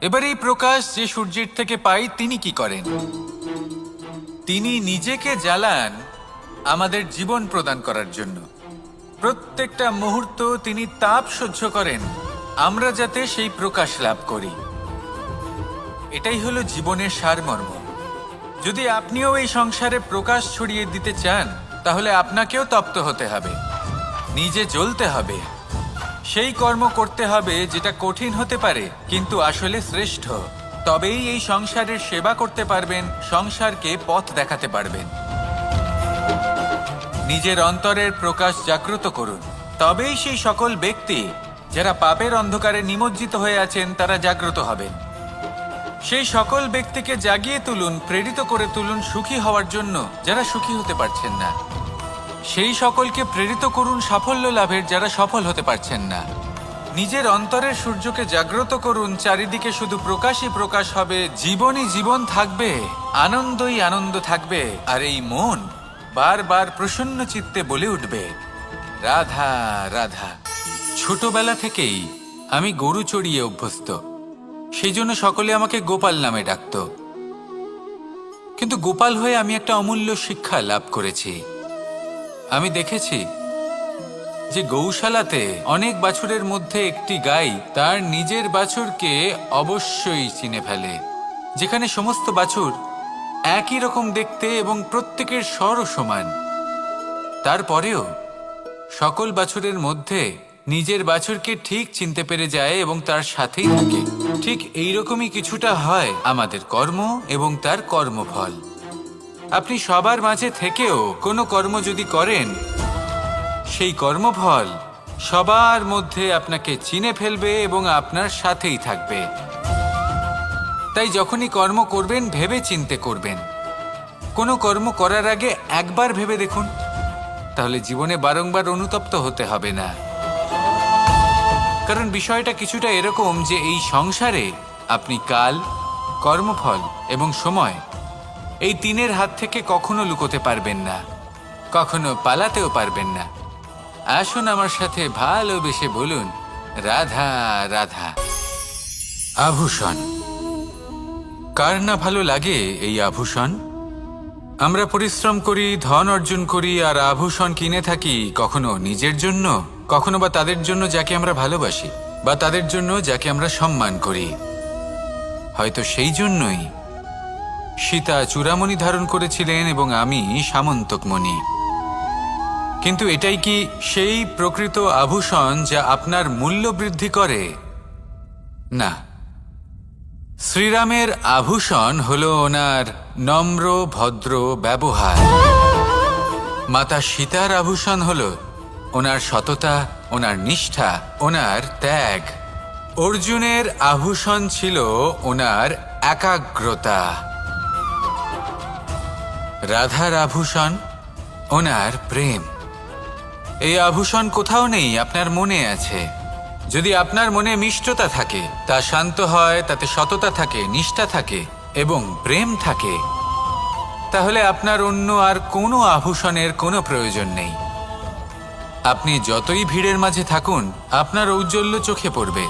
এবার এই প্রকাশ যে সূর্যের থেকে পাই তিনি কি করেন? তিনি নিজেকে জ্বালান আমাদের জীবন প্রদান করার জন্য। প্রত্যেকটা মুহূর্ত তিনি তাপ সহ্য করেন, আমরা যাতে সেই প্রকাশ লাভ করি। এটাই হলো জীবনের সারমর্ম। যদি আপনিও এই সংসারে প্রকাশ ছড়িয়ে দিতে চান, তাহলে আপনাকেও তপ্ত হতে হবে। নিজে জ্বলতে হবে। সেই কর্ম করতে হবে যেটা কঠিন হতে পারে, কিন্তু আসলে শ্রেষ্ঠ। তবেই এই সংসারের সেবা করতে পারবেন, সংসারকে পথ দেখাতে পারবেন। নিজের অন্তরের প্রকাশ জাগ্রত করুন। তবেই সেই সকল ব্যক্তি, যারা পাপের অন্ধকারে নিমজ্জিত হয়ে আছেন, তারা জাগ্রত হবেন। সেই সকল ব্যক্তিকে জাগিয়ে তুলুন, প্রেরিত করে তুলুন সুখী হওয়ার জন্য, যারা সুখী হতে পারছেন না। সেই সকলকে প্রেরিত করুন সাফল্য লাভের যারা সফল হতে পারছেন না। নিজের অন্তরের সূর্যকে জাগ্রত করুন, চারিদিকে শুধু প্রকাশই প্রকাশ হবে, জীবনই জীবন থাকবে, আনন্দই আনন্দ থাকবে, আর এই মন বারবার প্রসন্ন চিত্তে বলে উঠবে, রাধা রাধা। ছোটবেলা থেকেই আমি গরু চড়িয়ে অভ্যস্ত। সেই জন্য সকলে আমাকে গোপাল নামে ডাকত। কিন্তু গোপাল হয়ে আমি একটা অমূল্য শিক্ষা লাভ করেছি। আমি দেখেছি যে গৌশালাতে অনেক বাছুরের মধ্যে একটি গাই তার নিজের বাছুরকে অবশ্যই চিনে ফেলে। যেখানে সমস্ত বাছুর একই রকম দেখতে এবং প্রত্যেকের স্বরও সমান। তারপরেও সকল বাছুরের মধ্যে নিজের বাছুরকে ঠিক চিনতে পেরে যায় এবং তার সাথেই থাকে। ঠিক এইরকমই কিছুটা হয় আমাদের কর্ম এবং তার কর্মফল। আপনি সবার মাঝে থেকেও কোনো কর্ম যদি করেন, সেই কর্মফল সবার মধ্যে আপনাকে চিনে ফেলবে এবং আপনার সাথেই থাকবে। তাই যখনই কর্ম করবেন, ভেবে চিনতে করবেন। কোনো কর্ম করার আগে একবার ভেবে দেখুন, তাহলে জীবনে বারংবার অনুতপ্ত হতে হবে না। কারণ বিষয়টা কিছুটা এরকম যে এই সংসারে আপনি কাল, কর্মফল এবং সময় এই তিনের হাত থেকে কখনো লুকোতে পারবেন না। কখনো পালাতেও পারবেন না। আসুন আমার সাথে ভালোবেসে বলুন, রাধা রাধা। আভূষণ। কার না ভালো লাগে এই আভূষণ? আমরা পরিশ্রম করি, ধন অর্জন করি, আর আভূষণ কিনে থাকি কখনো নিজের জন্য, কখনো বা তাদের জন্য যাকে আমরা ভালোবাসি, বা তাদের জন্য যাকে আমরা সম্মান করি। হয়তো সেই জন্যই সীতা চূড়ামণি ধারণ করেছিলেন এবং আমি সামন্তকমণি। কিন্তু এটাই কি সেই প্রকৃত আভূষণ যা আপনার মূল্য বৃদ্ধি করে? না। শ্রীরামের আভূষণ হল ওনার নম্র, ভদ্র ব্যবহার। মাতা সীতার আভূষণ হল ওনার সততা, ওনার নিষ্ঠা, ওনার ত্যাগ। অর্জুনের আভূষণ ছিল ওনার একাগ্রতা। রাধার আভূষণ ওনার প্রেম। এই আভূষণ কোথাও নেই, আপনার মনে আছে। যদি আপনার মনে মিষ্টতা থাকে, তা শান্ত হয়, তাতে সততা থাকে, নিষ্ঠা থাকে এবং প্রেম থাকে, তাহলে আপনার অন্য আর কোনো আভূষণের কোনো প্রয়োজন নেই। আপনি যতই ভিড়ের মাঝে থাকুন, আপনার ঔজ্জ্বল্য চোখে পড়বে।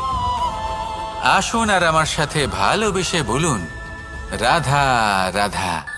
আসুন আর আমার সাথে ভালোবেসে বলুন, রাধা রাধা।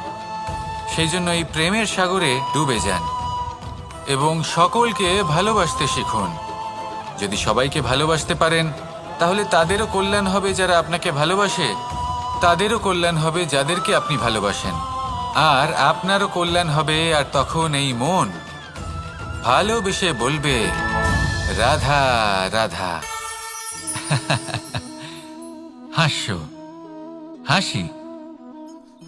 সেই জন্য এই প্রেমের সাগরে ডুবে যান এবং সকলকে ভালোবাসতে শিখুন। যদি সবাইকে ভালোবাসতে পারেন, তাহলে তাদেরও কল্যাণ হবে যারা আপনাকে ভালোবাসে, তাদেরও কল্যাণ হবে যাদেরকে আপনি ভালোবাসেন। আর আপনারও কল্যাণ হবে আর তখন এই মন। ভালোবেসে বলবে, রাধা রাধা। হাস্য হাসি।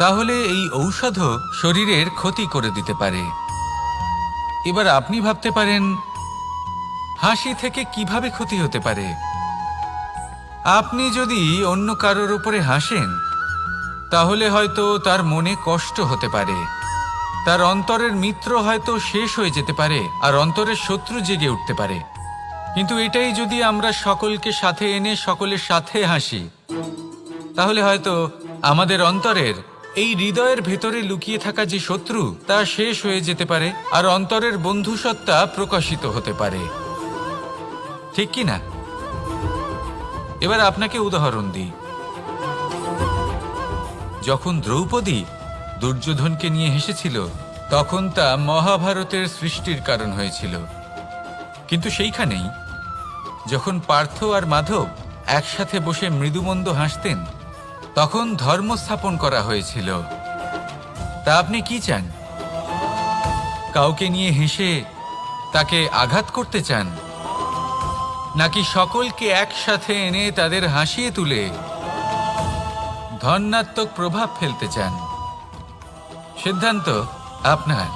তাহলে এই ঔষধও শরীরের ক্ষতি করে দিতে পারে। এবার আপনি ভাবতে পারেন, হাসি থেকে কীভাবে ক্ষতি হতে পারে? আপনি যদি অন্য কারোর উপরে হাসেন, তাহলে হয়তো তার মনে কষ্ট হতে পারে। তার অন্তরের মিত্র হয়তো শেষ হয়ে যেতে পারে, আর অন্তরের শত্রু জেগে উঠতে পারে। কিন্তু এটাই যদি আমরা সকলকে সাথে এনে সকলের সাথে হাসি, তাহলে হয়তো আমাদের অন্তরের এই হৃদয়ের ভেতরে লুকিয়ে থাকা যে শত্রু, তা শেষ হয়ে যেতে পারে, আর অন্তরের বন্ধুসত্তা প্রকাশিত হতে পারে। ঠিক কি না? এবার আপনাকে উদাহরণ দিই। যখন দ্রৌপদী দুর্যোধনকে নিয়ে হেসেছিল, তখন তা মহাভারতের সৃষ্টির কারণ হয়েছিল। কিন্তু সেইখানেই, যখন পার্থ আর মাধব একসাথে বসে মৃদুমন্দ হাসতেন তখন ধর্ম স্থাপন করা হয়েছিল। তা আপনি কি চান? কাউকে নিয়ে হেসে তাকে আঘাত করতে চান? নাকি সকলকে একসাথে এনে তাদের হাসিয়ে তুলে ধন্যাত্মক প্রভাব ফেলতে চান? সিদ্ধান্ত আপনার।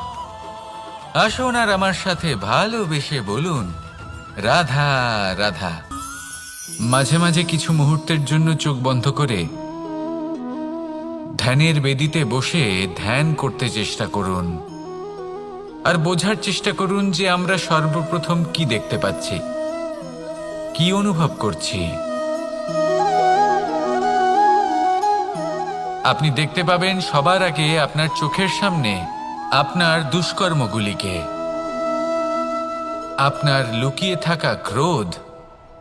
আসুন আর আমার সাথে ভালোবেসে বলুন, রাধা রাধা। মাঝে মাঝে কিছু মুহূর্তের জন্য চোখ বন্ধ করে ধ্যানের বেদিতে বসে ধ্যান করতে চেষ্টা করুন। আর বোঝার চেষ্টা করুন যে আমরা সর্বপ্রথম কি দেখতে পাচ্ছি। কি অনুভব করছি। আপনি দেখতে পাবেন সবার আগে আপনার চোখের সামনে আপনার দুষ্কর্মগুলিকে। আপনার লুকিয়ে থাকা ক্রোধ,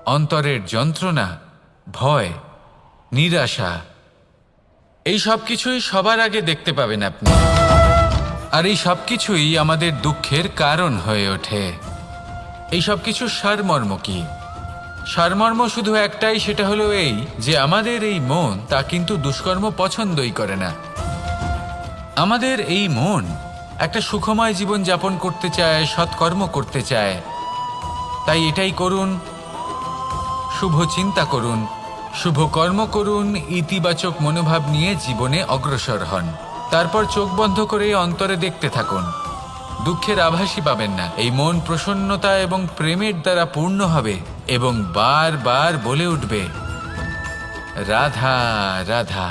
অন্তরের যন্ত্রণা, ভয়, নিরাশা এই সব কিছুই সবার আগে দেখতে পাবেন আপনি। আর এই সব কিছুই আমাদের দুঃখের কারণ হয়ে ওঠে। এই সব কিছু সারমর্ম কি? সারমর্ম শুধু একটাই, সেটা হলো এই যে আমাদের এই মন তা কিন্তু দুষ্কর্ম পছন্দই করে না। আমাদের এই মন একটা সুখময় জীবন যাপন করতে চায়, সৎকর্ম করতে চায়। তাই এটাই করুন, শুভ চিন্তা করুন। শুভ কর্ম করুন, ইতিবাচক মনোভাব নিয়ে জীবনে অগ্রসর হন। তারপর চোখ বন্ধ করে অন্তরে দেখতে থাকুন। দুঃখের আভাসই পাবেন না। এই মন প্রসন্নতা এবং প্রেমের দ্বারা পূর্ণ হবে এবং বারবার বলে উঠবে, রাধা রাধা।